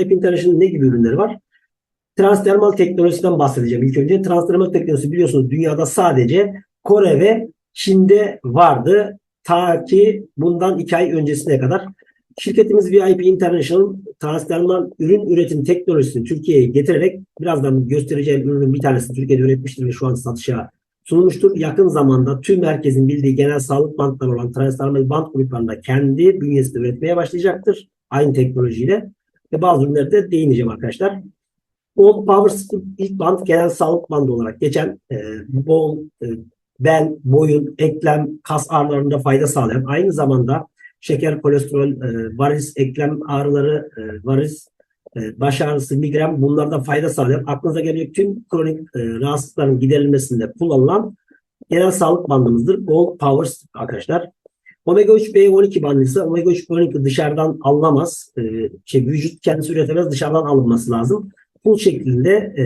VIP International'ın ne gibi ürünleri var? Transdermal teknolojisinden bahsedeceğim. İlk önce transdermal teknolojisi biliyorsunuz dünyada sadece Kore ve Çin'de vardı. Ta ki bundan iki ay öncesine kadar. Şirketimiz VIP International transdermal ürün üretim teknolojisini Türkiye'ye getirerek birazdan göstereceğim ürünün bir tanesini Türkiye'de üretmiştir ve şu an satışa sunulmuştur. Yakın zamanda tüm herkesin bildiği genel sağlık bantları olan transdermal bant gruplarında kendi bünyesinde üretmeye başlayacaktır. Aynı teknolojiyle. Ve bazı ürünlerde değineceğim arkadaşlar. Gold Power Strip ilk band genel sağlık bandı olarak geçen e, bol, e, bel, boyun, eklem, kas ağrılarında fayda sağlayan aynı zamanda şeker, kolesterol, e, varis, eklem ağrıları, e, varis, e, baş ağrısı, migren bunlardan fayda sağlayan aklınıza gelecek tüm kronik e, rahatsızlıkların giderilmesinde kullanılan genel sağlık bandımızdır. Gold Power arkadaşlar. Omega 3 B12 bandı ise omega 3 B12 dışarıdan alınamaz. E, şey, vücut kendisi üretemez dışarıdan alınması lazım pul şeklinde e,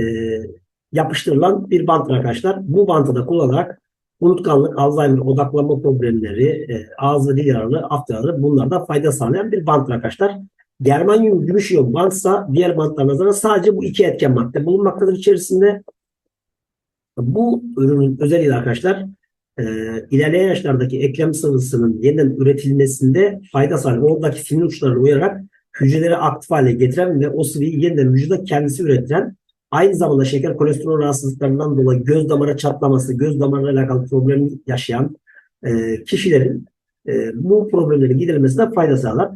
yapıştırılan bir bant arkadaşlar. Bu bantı da kullanarak unutkanlık, Alzheimer, odaklanma problemleri, e, ağız ve dil yaraları, af yaraları bunlarda fayda sağlayan bir bant arkadaşlar. Germanyum gümüş iyon bantsa diğer bantlar nazaran sadece bu iki etken madde bulunmaktadır içerisinde. Bu ürünün özelliği arkadaşlar e, ilerleyen yaşlardaki eklem sıvısının yeniden üretilmesinde fayda sağlıyor. Oradaki sinir uçlarına uyarak hücreleri aktif hale getiren ve o sıvıyı yeniden vücuda kendisi üretilen aynı zamanda şeker kolesterol rahatsızlıklarından dolayı göz damarı çatlaması, göz damarıyla alakalı problem yaşayan e, kişilerin e, bu problemlerin giderilmesine fayda sağlar.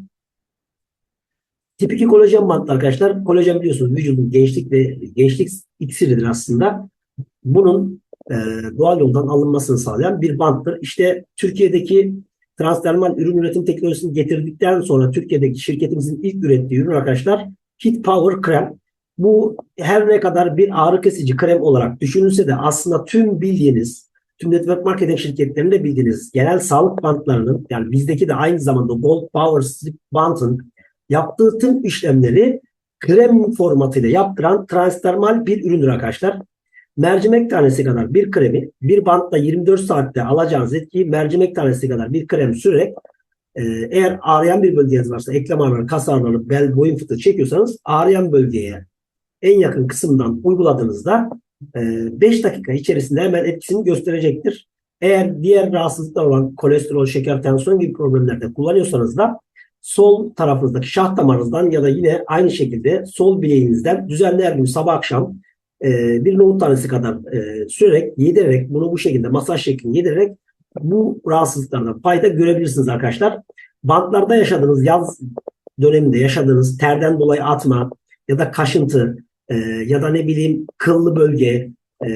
Tip 2 kolajen bantlı arkadaşlar. Kolajen biliyorsunuz vücudun gençlik ve gençlik iksiridir aslında. Bunun e, doğal yoldan alınmasını sağlayan bir banttır. İşte Türkiye'deki transdermal ürün üretim teknolojisini getirdikten sonra Türkiye'deki şirketimizin ilk ürettiği ürün arkadaşlar Heat Power krem. Bu her ne kadar bir ağrı kesici krem olarak düşünülse de aslında tüm bildiğiniz, tüm network marketing şirketlerinde bildiğiniz genel sağlık bantlarının yani bizdeki de aynı zamanda Gold Power Strip bantın yaptığı tüm işlemleri krem formatıyla yaptıran transdermal bir üründür arkadaşlar mercimek tanesi kadar bir kremi bir bantla 24 saatte alacağınız etkiyi mercimek tanesi kadar bir krem sürerek e, eğer ağrıyan bir bölgeniz varsa eklem ağrıları, kas ağrıları, bel, boyun fıtığı çekiyorsanız ağrıyan bölgeye en yakın kısımdan uyguladığınızda e, 5 dakika içerisinde hemen etkisini gösterecektir. Eğer diğer rahatsızlıklar olan kolesterol, şeker, tansiyon gibi problemlerde kullanıyorsanız da sol tarafınızdaki şah damarınızdan ya da yine aynı şekilde sol bileğinizden düzenli her gün sabah akşam e, bir nohut tanesi kadar e, sürerek, yedirerek, bunu bu şekilde masaj şeklinde yedirerek bu rahatsızlıklardan fayda görebilirsiniz arkadaşlar. Bantlarda yaşadığınız yaz döneminde yaşadığınız terden dolayı atma ya da kaşıntı e, ya da ne bileyim kıllı bölge e,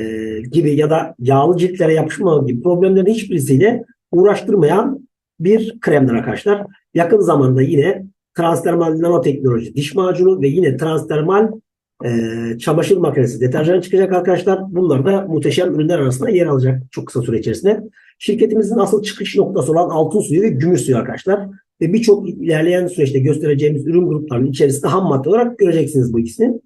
gibi ya da yağlı ciltlere yapışma gibi problemlerin hiçbirisiyle uğraştırmayan bir kremdir arkadaşlar. Yakın zamanda yine transdermal nanoteknoloji diş macunu ve yine transdermal e, çamaşır makinesi, deterjan çıkacak arkadaşlar. Bunlar da muhteşem ürünler arasında yer alacak çok kısa süre içerisinde. Şirketimizin asıl çıkış noktası olan altın suyu ve gümüş suyu arkadaşlar. Ve birçok ilerleyen süreçte göstereceğimiz ürün gruplarının içerisinde ham madde olarak göreceksiniz bu ikisini.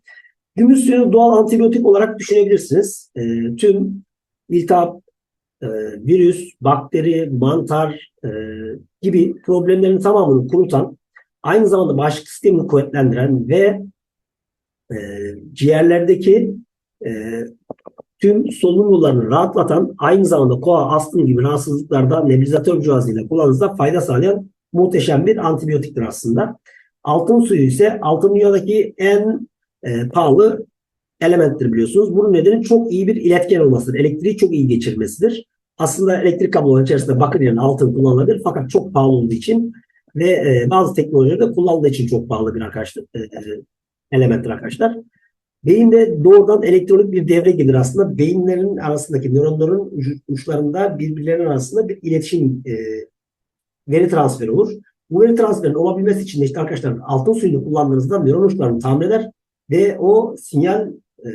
Gümüş suyunu doğal antibiyotik olarak düşünebilirsiniz. E, tüm iltihap, e, virüs, bakteri, mantar e, gibi problemlerin tamamını kurutan, aynı zamanda bağışıklık sistemini kuvvetlendiren ve e, ciğerlerdeki e, tüm solunum yollarını rahatlatan aynı zamanda koa, astım gibi rahatsızlıklarda nebulizatör cihazıyla kullanınızda fayda sağlayan muhteşem bir antibiyotiktir aslında. Altın suyu ise altın dünyadaki en e, pahalı elementtir biliyorsunuz. Bunun nedeni çok iyi bir iletken olmasıdır. Elektriği çok iyi geçirmesidir. Aslında elektrik kabloları içerisinde bakır yerine altın kullanılabilir fakat çok pahalı olduğu için ve e, bazı teknolojilerde kullanıldığı için çok pahalı bir arkadaşlar e, elementtir arkadaşlar. Beyinde doğrudan elektronik bir devre gelir aslında. Beyinlerin arasındaki nöronların uçlarında birbirlerinin arasında bir iletişim e, veri transferi olur. Bu veri transferinin olabilmesi için de işte arkadaşlar altın suyunu kullandığınızda nöron uçlarını tamir eder ve o sinyal e,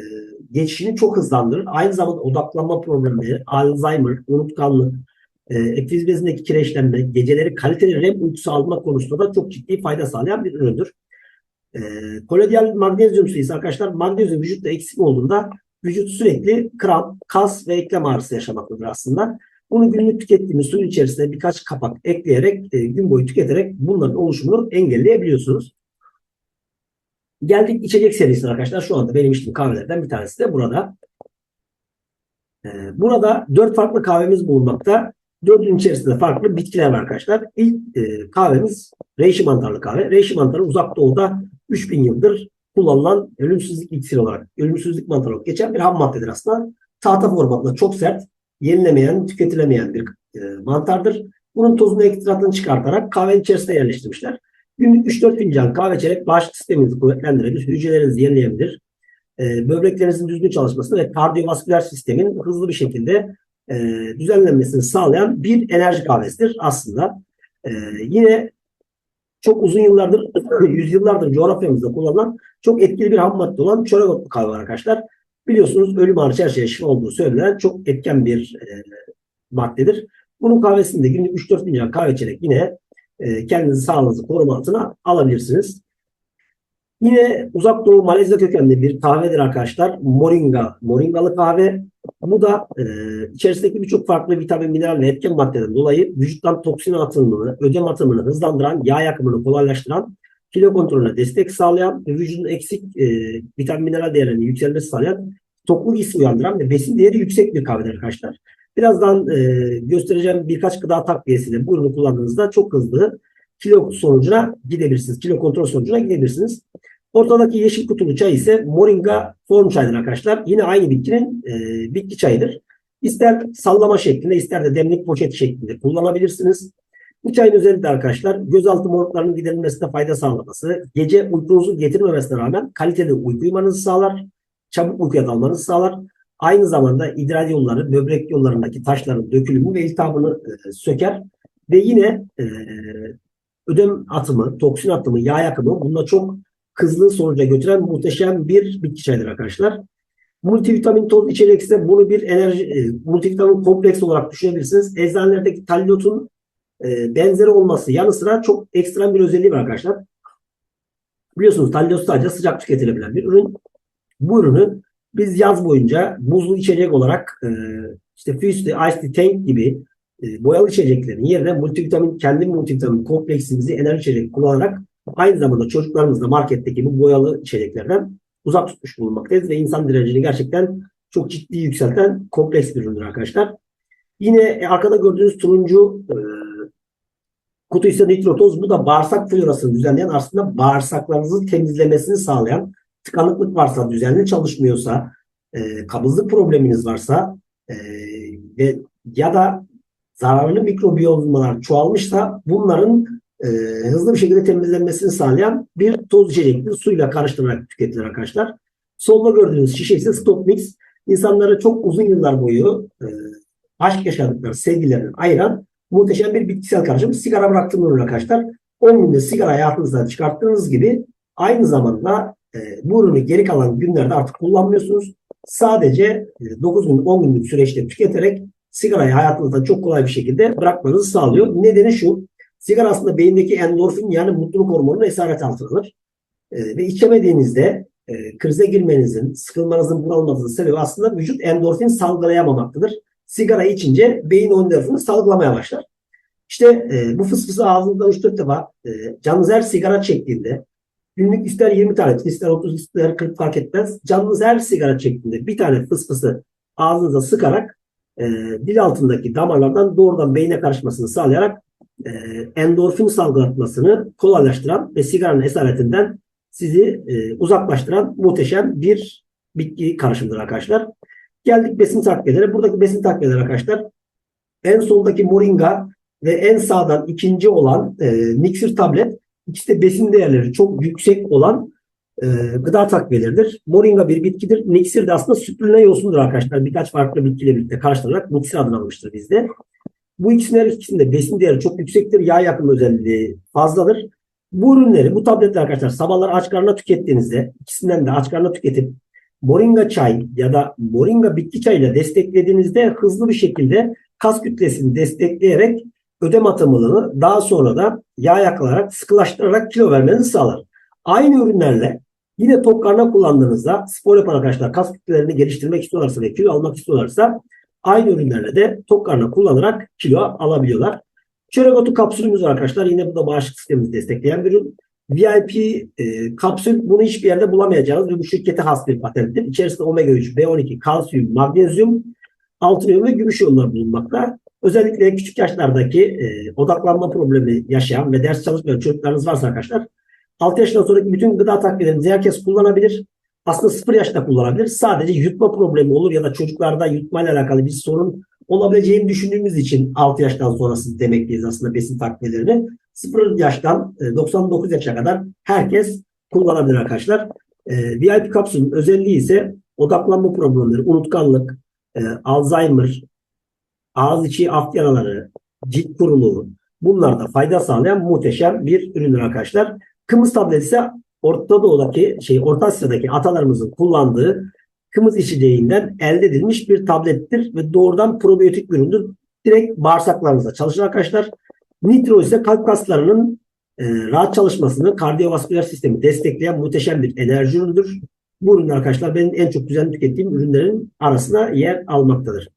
geçişini çok hızlandırır. Aynı zamanda odaklanma problemleri, Alzheimer, unutkanlık, e, epifiz bezindeki kireçlenme, geceleri kaliteli REM uykusu alma konusunda da çok ciddi fayda sağlayan bir üründür. E, koloidal magnezyum suyu ise arkadaşlar magnezyum vücutta eksik olduğunda vücut sürekli kramp, kas ve eklem ağrısı yaşamaktadır aslında. Bunu günlük tükettiğimiz suyun içerisine birkaç kapak ekleyerek e, gün boyu tüketerek bunların oluşumunu engelleyebiliyorsunuz. Geldik içecek serisine arkadaşlar. Şu anda benim içtiğim kahvelerden bir tanesi de burada. Ee, burada dört farklı kahvemiz bulunmakta. Dördünün içerisinde farklı bitkiler var arkadaşlar. İlk e, kahvemiz reishi mantarlı kahve. Reishi mantarı uzak doğuda 3000 yıldır kullanılan ölümsüzlük iksiri olarak, ölümsüzlük mantarı olarak geçen bir ham maddedir aslında. Tahta formatında çok sert, yenilemeyen, tüketilemeyen bir e, mantardır. Bunun tozunu ekstratını çıkartarak kahvenin içerisine yerleştirmişler. Günlük 3-4 fincan kahve içerek bağışıklık sisteminizi kuvvetlendirebilir, hücrelerinizi yenileyebilir, e, böbreklerinizin düzgün çalışmasını ve kardiyovasküler sistemin hızlı bir şekilde e, düzenlenmesini sağlayan bir enerji kahvesidir aslında. E, yine çok uzun yıllardır, yüzyıllardır coğrafyamızda kullanılan çok etkili bir ham madde olan çörek otlu kahve arkadaşlar. Biliyorsunuz ölüm hariç her şeye şifa olduğu söylenen çok etken bir e, maddedir. Bunun kahvesinde günlük 3-4 fincan kahve içerek yine e, kendinizi sağlığınızı koruma altına alabilirsiniz. Yine uzak doğu Malezya kökenli bir kahvedir arkadaşlar. Moringa, moringalı kahve. Bu da e, içerisindeki birçok farklı vitamin, mineral ve etken maddeden dolayı vücuttan toksin atımını, ödem atımını hızlandıran, yağ yakımını kolaylaştıran, kilo kontrolüne destek sağlayan ve vücudun eksik e, vitamin, mineral değerlerini yükselmesi sağlayan, tokluk hissi uyandıran ve besin değeri yüksek bir kahvedir arkadaşlar. Birazdan e, göstereceğim birkaç gıda takviyesiyle bu ürünü kullandığınızda çok hızlı kilo sonucuna gidebilirsiniz. Kilo kontrol sonucuna gidebilirsiniz. Ortadaki yeşil kutulu çay ise moringa form çayıdır arkadaşlar. Yine aynı bitkinin e, bitki çayıdır. İster sallama şeklinde ister de demlik poşet şeklinde kullanabilirsiniz. Bu çayın özelliği de arkadaşlar gözaltı morluklarının giderilmesine fayda sağlaması, gece uykunuzu getirmemesine rağmen kaliteli uyku uyumanızı sağlar, çabuk uykuya dalmanızı sağlar. Aynı zamanda idrar yolları, böbrek yollarındaki taşların dökülümü ve iltihabını e, söker. Ve yine e, ödem atımı, toksin atımı, yağ yakımı bununla çok hızlı sonuca götüren muhteşem bir bitki çayıdır arkadaşlar. Multivitamin toz içerik ise bunu bir enerji, e, multivitamin kompleks olarak düşünebilirsiniz. Eczanelerdeki tallotun e, benzeri olması yanı sıra çok ekstrem bir özelliği var arkadaşlar. Biliyorsunuz tallot sadece sıcak tüketilebilen bir ürün. Bu ürünü biz yaz boyunca buzlu içecek olarak e, işte Fusti, Ice Tank gibi boyalı içeceklerin yerine multivitamin, kendi multivitamin kompleksimizi enerji içecek kullanarak aynı zamanda çocuklarımızı da marketteki bu boyalı içeceklerden uzak tutmuş bulunmaktayız ve insan direncini gerçekten çok ciddi yükselten kompleks bir üründür arkadaşlar. Yine e, arkada gördüğünüz turuncu e, kutu ise nitrotoz. Bu da bağırsak florasını düzenleyen aslında bağırsaklarınızı temizlemesini sağlayan tıkanıklık varsa, düzenli çalışmıyorsa, e, kabızlık probleminiz varsa ve ya da zararlı mikrobiyomlar çoğalmışsa bunların e, hızlı bir şekilde temizlenmesini sağlayan bir toz içecektir. Suyla karıştırarak tüketilir arkadaşlar. Solda gördüğünüz şişe ise Stop Mix. İnsanları çok uzun yıllar boyu e, aşk yaşadıkları sevgilerini ayıran muhteşem bir bitkisel karışım. Sigara bıraktığım ürün arkadaşlar. 10 günde sigara hayatınızdan çıkarttığınız gibi aynı zamanda e, bu ürünü geri kalan günlerde artık kullanmıyorsunuz. Sadece e, 9 gün 10 günlük süreçte tüketerek sigarayı hayatınızdan çok kolay bir şekilde bırakmanızı sağlıyor. Nedeni şu. Sigara aslında beyindeki endorfin yani mutluluk hormonunun esaret altına alır. E, ve içemediğinizde e, krize girmenizin, sıkılmanızın, bunalmanızın sebebi aslında vücut endorfin salgılayamamaktadır. Sigara içince beyin endorfini salgılamaya başlar. İşte e, bu fısfısı ağzınızdan 3-4 defa e, canınız her sigara çektiğinde günlük ister 20 tane, ister 30, ister 40 fark etmez. Canınız her sigara çektiğinde bir tane fısfısı ağzınıza sıkarak e, dil altındaki damarlardan doğrudan beyne karışmasını sağlayarak e, endorfin salgılatmasını kolaylaştıran ve sigaranın esaretinden sizi e, uzaklaştıran muhteşem bir bitki karışımıdır arkadaşlar. Geldik besin takviyelere. Buradaki besin takviyeleri arkadaşlar en soldaki moringa ve en sağdan ikinci olan e, miksir tablet ikisi de besin değerleri çok yüksek olan e, gıda takviyeleridir. Moringa bir bitkidir. Miksir de aslında sütlüne yosundur arkadaşlar. Birkaç farklı bitkiyle birlikte karıştırarak miksir adını almıştır bizde. Bu ikisinin her ikisinde besin değeri çok yüksektir. Yağ yakım özelliği fazladır. Bu ürünleri, bu tabletler arkadaşlar sabahlar aç karnına tükettiğinizde ikisinden de aç karnına tüketip moringa çay ya da moringa bitki çayıyla desteklediğinizde hızlı bir şekilde kas kütlesini destekleyerek ödem atımını daha sonra da yağ yakılarak sıkılaştırarak kilo vermenizi sağlar. Aynı ürünlerle yine tok karna kullandığınızda spor yapan arkadaşlar kas kütlelerini geliştirmek istiyorlarsa ve kilo almak istiyorlarsa aynı ürünlerle de tok karna kullanarak kilo alabiliyorlar. Çörek otu kapsülümüz var arkadaşlar. Yine bu da bağışıklık sistemimizi destekleyen bir ürün. VIP e, kapsül bunu hiçbir yerde bulamayacağınız ve bu şirkete has bir patenttir. İçerisinde omega 3, B12, kalsiyum, magnezyum, altın ve gümüş iyonlar bulunmakta. Özellikle küçük yaşlardaki e, odaklanma problemi yaşayan ve ders çalışmayan çocuklarınız varsa arkadaşlar 6 yaşından sonraki bütün gıda takviyelerini herkes kullanabilir. Aslında 0 yaşta kullanabilir. Sadece yutma problemi olur ya da çocuklarda yutma ile alakalı bir sorun olabileceğini düşündüğümüz için 6 yaştan sonrası demekteyiz aslında besin takviyelerini. 0 yaştan e, 99 yaşa kadar herkes kullanabilir arkadaşlar. E, VIP kapsülün özelliği ise odaklanma problemleri, unutkanlık, e, Alzheimer, ağız içi af yaraları, cilt kuruluğu bunlarda fayda sağlayan muhteşem bir üründür arkadaşlar. Kımız tableti ise Orta Doğu'daki şey Orta Asya'daki atalarımızın kullandığı kımız içeceğinden elde edilmiş bir tablettir ve doğrudan probiyotik üründür. Direkt bağırsaklarınızda çalışır arkadaşlar. Nitro ise kalp kaslarının e, rahat çalışmasını kardiyovasküler sistemi destekleyen muhteşem bir enerji üründür. Bu ürün arkadaşlar benim en çok düzenli tükettiğim ürünlerin arasına yer almaktadır.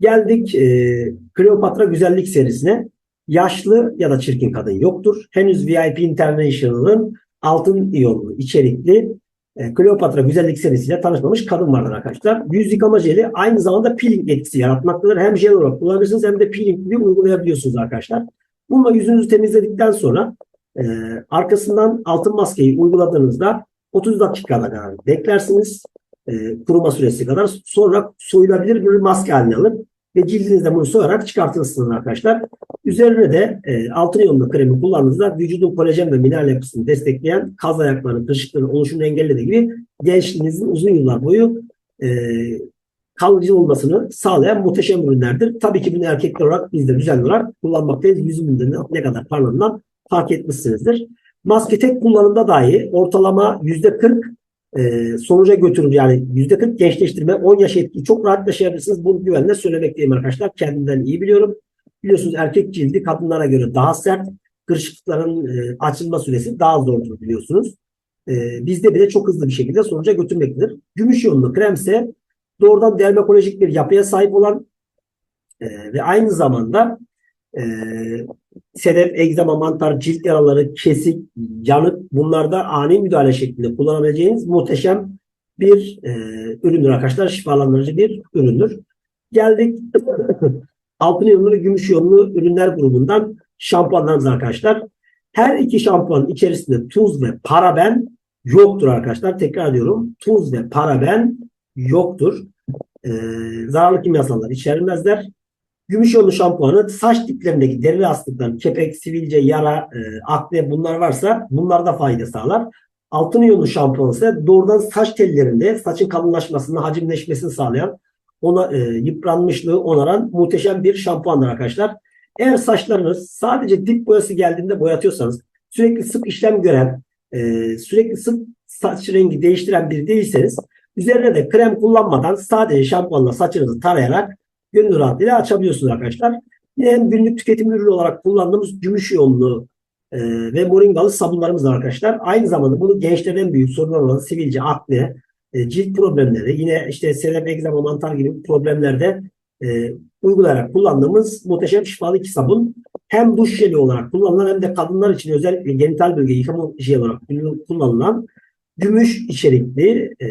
Geldik e, Kleopatra güzellik serisine. Yaşlı ya da çirkin kadın yoktur. Henüz VIP International'ın altın iyonlu içerikli e, Kleopatra güzellik serisiyle tanışmamış kadın vardır arkadaşlar. Yüz yıkama jeli aynı zamanda peeling etkisi yaratmaktadır. Hem jel olarak kullanabilirsiniz hem de peeling gibi uygulayabiliyorsunuz arkadaşlar. Bununla yüzünüzü temizledikten sonra e, arkasından altın maskeyi uyguladığınızda 30 dakikada kadar beklersiniz. E, kuruma süresi kadar. Sonra soyulabilir bir maske haline alır ve cildinizde bunu soyarak çıkartırsınız arkadaşlar. Üzerine de e, altın iyonlu kremi kullandığınızda vücudun kolajen ve mineral yapısını destekleyen kaz ayaklarının, kırışıklığının oluşumunu engellediği gibi gençliğinizin uzun yıllar boyu e, kalıcı olmasını sağlayan muhteşem ürünlerdir. Tabii ki bunu erkekler olarak biz de düzenli olarak kullanmaktayız. Yüzümüzde ne kadar parladığından fark etmişsinizdir. Maske tek kullanımda dahi ortalama %40 e, sonuca götürür. Yani %40 gençleştirme 10 yaş etki çok rahat yaşayabilirsiniz. Bunu güvenle söylemekteyim arkadaşlar. Kendimden iyi biliyorum. Biliyorsunuz erkek cildi kadınlara göre daha sert. Kırışıklıkların e, açılma süresi daha zordur biliyorsunuz. E, bizde bile çok hızlı bir şekilde sonuca götürmektedir. Gümüş iyonlu kremse doğrudan dermatolojik bir yapıya sahip olan e, ve aynı zamanda e, sedef, egzama, mantar, cilt yaraları, kesik, yanık bunlarda ani müdahale şeklinde kullanabileceğiniz muhteşem bir e, üründür arkadaşlar. Şifalandırıcı bir üründür. Geldik altın iyonlu gümüş iyonlu ürünler grubundan şampuanlarımız arkadaşlar. Her iki şampuanın içerisinde tuz ve paraben yoktur arkadaşlar. Tekrar diyorum. Tuz ve paraben yoktur. Ee, zararlı kimyasallar içermezler. Gümüş yolu şampuanı saç diplerindeki deri rahatsızlıklar, kepek, sivilce, yara, e, akne bunlar varsa bunlarda fayda sağlar. Altın iyonlu şampuan ise doğrudan saç tellerinde saçın kalınlaşmasını, hacimleşmesini sağlayan, ona e, yıpranmışlığı onaran muhteşem bir şampuandır arkadaşlar. Eğer saçlarınız sadece dip boyası geldiğinde boyatıyorsanız, sürekli sık işlem gören, e, sürekli sık saç rengi değiştiren biri değilseniz, üzerine de krem kullanmadan sadece şampuanla saçınızı tarayarak gönül rahatlığıyla açabiliyorsunuz arkadaşlar. Yine hem günlük tüketim ürünü olarak kullandığımız gümüş iyonlu e, ve moringalı sabunlarımız var arkadaşlar. Aynı zamanda bunu gençlerin en büyük sorunlar olan sivilce, akne, e, cilt problemleri, yine işte sedef, egzama, mantar gibi problemlerde e, uygulayarak kullandığımız muhteşem şifalı iki sabun. Hem duş jeli olarak kullanılan hem de kadınlar için özellikle genital bölge yıkama jeli olarak kullanılan gümüş içerikli e,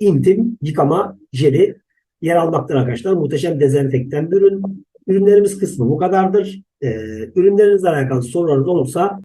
intim yıkama jeli yer almaktadır arkadaşlar. Muhteşem dezenfektan bir ürün. Ürünlerimiz kısmı bu kadardır. Ee, ürünlerinizle alakalı sorularınız olursa